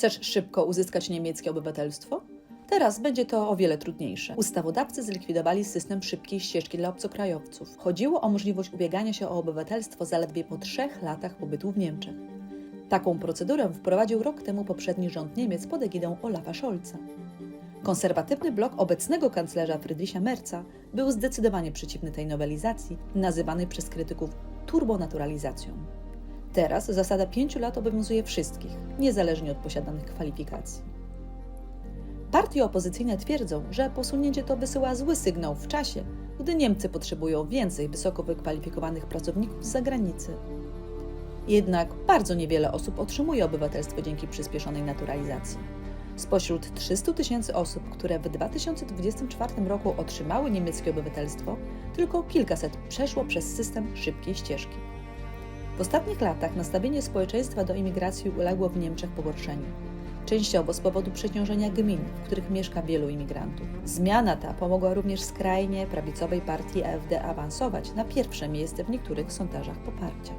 Chcesz szybko uzyskać niemieckie obywatelstwo? Teraz będzie to o wiele trudniejsze. Ustawodawcy zlikwidowali system szybkiej ścieżki dla obcokrajowców. Chodziło o możliwość ubiegania się o obywatelstwo zaledwie po trzech latach pobytu w Niemczech. Taką procedurę wprowadził rok temu poprzedni rząd Niemiec pod egidą Olafa Scholza. Konserwatywny blok obecnego kanclerza Friedricha Merza był zdecydowanie przeciwny tej nowelizacji, nazywanej przez krytyków turbonaturalizacją. Teraz zasada pięciu lat obowiązuje wszystkich, niezależnie od posiadanych kwalifikacji. Partie opozycyjne twierdzą, że posunięcie to wysyła zły sygnał w czasie, gdy Niemcy potrzebują więcej wysoko wykwalifikowanych pracowników z zagranicy. Jednak bardzo niewiele osób otrzymuje obywatelstwo dzięki przyspieszonej naturalizacji. Spośród 300 tysięcy osób, które w 2024 roku otrzymały niemieckie obywatelstwo, tylko kilkaset przeszło przez system szybkiej ścieżki. W ostatnich latach nastawienie społeczeństwa do imigracji uległo w Niemczech pogorszeniu. Częściowo z powodu przeciążenia gmin, w których mieszka wielu imigrantów. Zmiana ta pomogła również skrajnie prawicowej partii AfD awansować na pierwsze miejsce w niektórych sondażach poparcia.